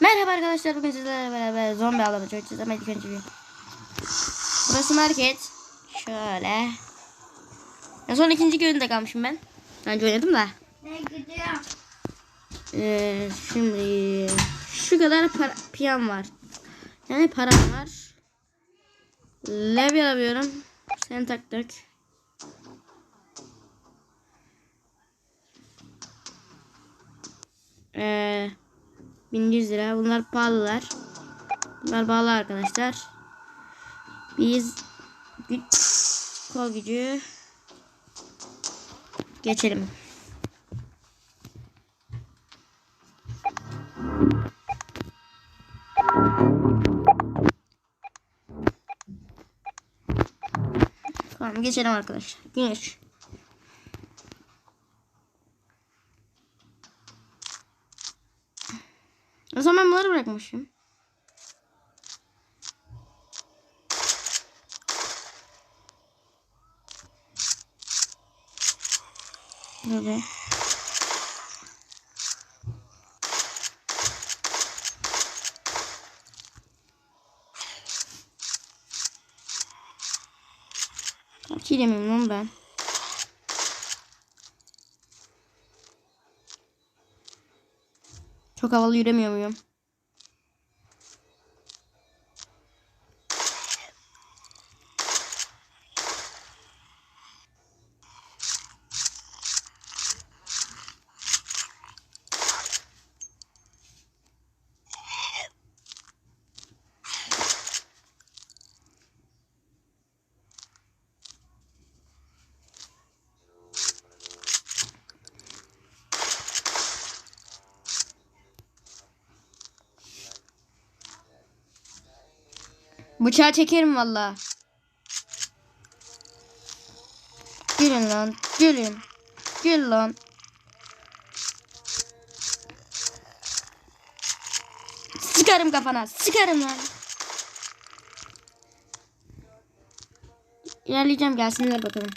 Merhaba arkadaşlar bugün sizlerle beraber zombi avlama çözeceğiz ama ilk önce bir Burası market. Şöyle. En son ikinci gününde kalmışım ben. Önce oynadım da. Ne gidiyor? ee, Şimdi Şu kadar para, piyam var. Yani param var. Level alıyorum. Sen tak dök. Eee 1100 lira. Bunlar pahalılar. Bunlar pahalı arkadaşlar. Biz güç, kol gücü geçelim. Tamam geçelim arkadaşlar. Güneş. Bırakmışım. Böyle. Yiyemiyorum lan ben. Çok havalı yüremiyor muyum? Bıçağı çekerim valla. Gülün lan. Gülün. Gül lan. Sıkarım kafana. Sıkarım lan. İlerleyeceğim gelsinler bakalım.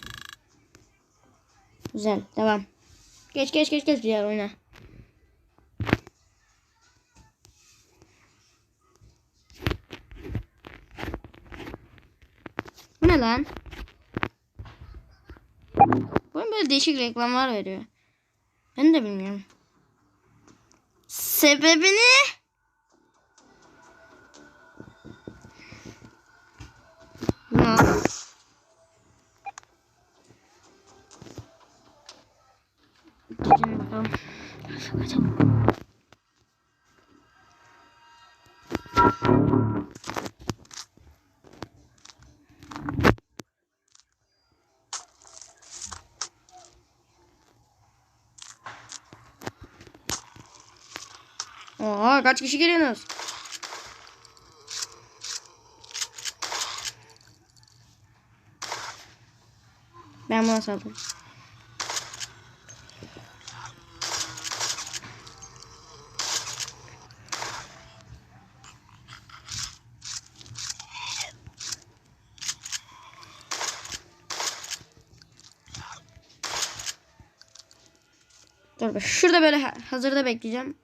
Güzel. Devam. Geç geç geç geç diğer oyna. Lan? Bu böyle değişik reklamlar veriyor. Ben de bilmiyorum. Sebebini? Ne? Gidelim bakalım. Kaçalım. Oha kaç kişi geliyorsunuz? Ben buna saldım. Dur be, şurada böyle ha- hazırda bekleyeceğim.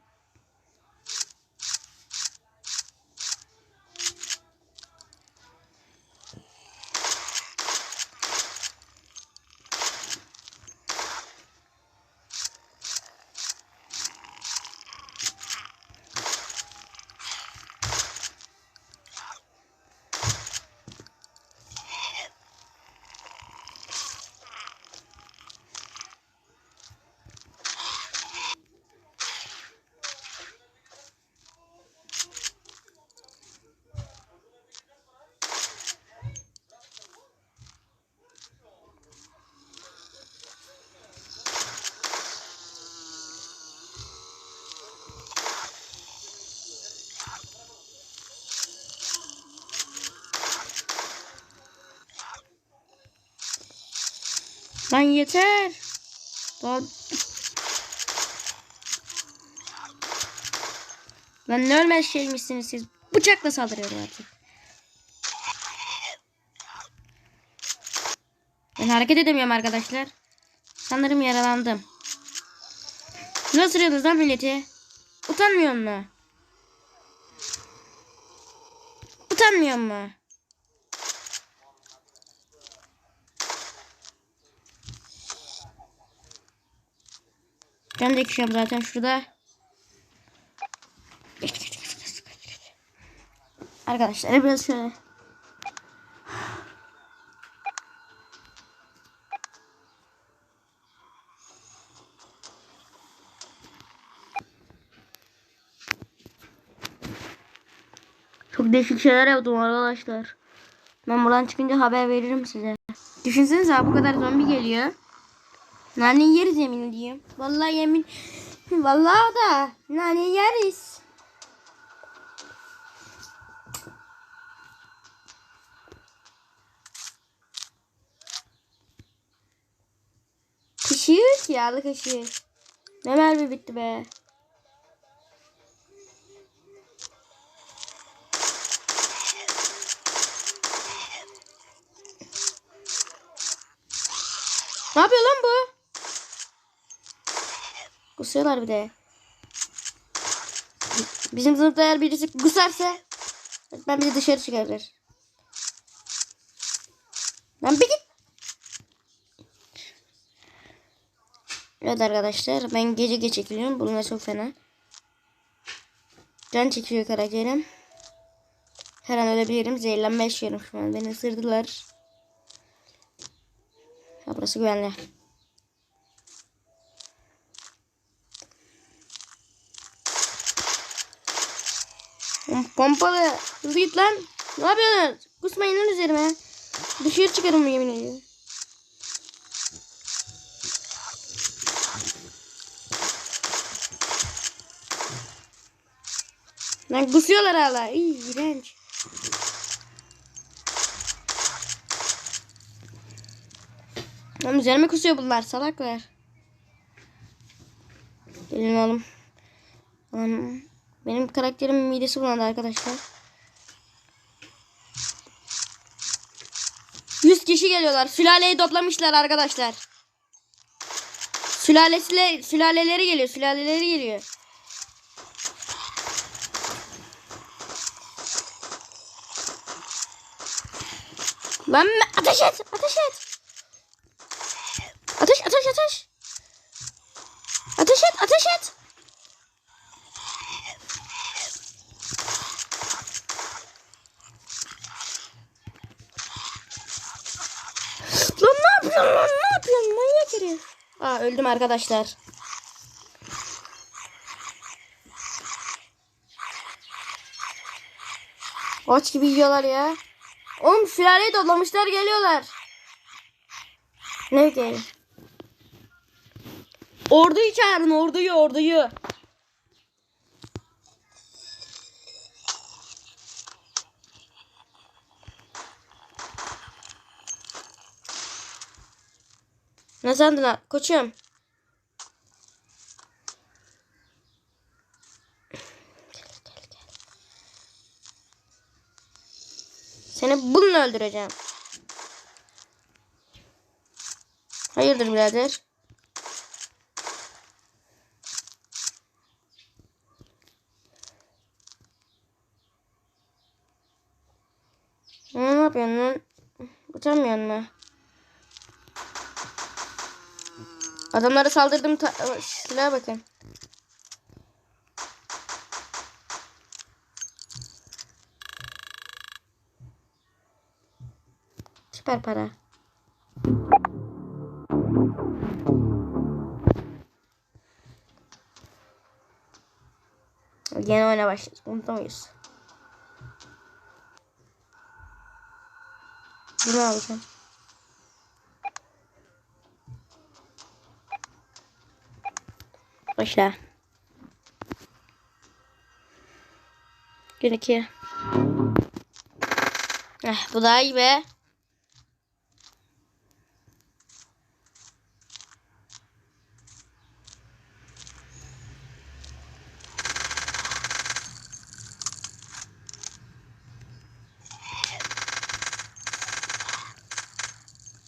Lan yeter. Daha... Lan ne ölmez şeymişsiniz siz. Bıçakla saldırıyorum artık. Ben hareket edemiyorum arkadaşlar. Sanırım yaralandım. Nasıl ısırıyorsunuz lan milleti? Utanmıyor mu? Utanmıyor mu? Can döküşüyorum zaten şurada. Arkadaşlar biraz şöyle. Çok değişik şeyler yaptım arkadaşlar. Ben buradan çıkınca haber veririm size. Düşünsenize bu kadar zombi geliyor. Nane yeriz yemin ediyorum. Vallahi yemin. Vallahi da nane yeriz. Kışıyor yağlı kışıyor. Ne mermi bitti be. Ne yapıyor lan bu? Kusuyorlar bir de. Bizim sınıfta eğer birisi kusarsa ben bizi dışarı çıkarır. Lan bir git. Evet arkadaşlar ben gece geç çekiliyorum. Bunlar çok fena. Can çekiyor karakterim. Her an ölebilirim. Zehirlenme yaşıyorum şu an. Beni ısırdılar. Ha, burası güvenli. Pompalı. Hızlı git lan. Ne yapıyorsunuz? Kusmayın lan üzerime. Dışarı çıkarım yemin ediyorum. Lan kusuyorlar hala. İyi, iğrenç. Lan üzerime kusuyor bunlar salaklar. Gelin oğlum. Lan, benim karakterimin midesi bulandı arkadaşlar. 100 kişi geliyorlar. Sülaleyi toplamışlar arkadaşlar. Sülalesiyle sülaleleri geliyor. Sülaleleri geliyor. Lan ateş et! Ateş et! Ateş ateş ateş! Ateş et ateş et! Lan ne yapıyorsun lan ne yapıyorsun manyak herif. Aa öldüm arkadaşlar. Aç gibi yiyorlar ya. Oğlum sülaleyi toplamışlar geliyorlar. Ne gel? Orduyu çağırın orduyu orduyu. Ne sandın ha? Koçum. Seni bununla öldüreceğim. Hayırdır birader? Ne yapıyorsun lan? Utanmıyor musun? Adamlara saldırdım. Silaha bakın. Süper para. Yeni oyuna başladık. Unutamayız. Bunu alacağım. Başla. Gün iki. Eh, bu daha iyi be.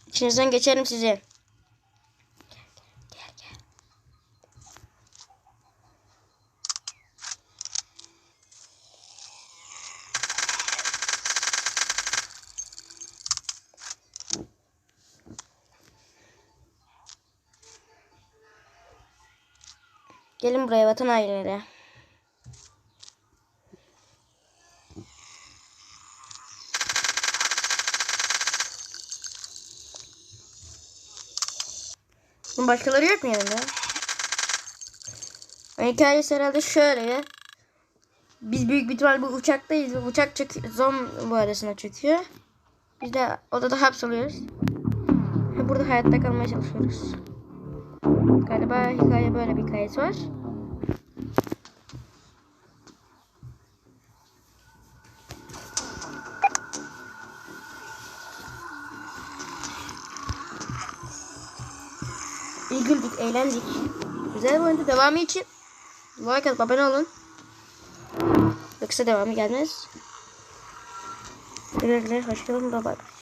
İçinizden geçerim sizi. Gelin buraya vatan hainleri. Bunun başkaları yok mu yanında? Hikayesi herhalde şöyle. Biz büyük bir ihtimal bu uçaktayız. ve Uçak çök zom bu arasına çöküyor. Biz de odada hapsoluyoruz. Ve Burada hayatta kalmaya çalışıyoruz. Galiba hikaye böyle bir hikayesi var. İyi güldük, eğlendik. Güzel bir oyundu. Devamı için like atıp abone olun. Yoksa devamı gelmez. Güle güle, hoşçakalın, bye bye.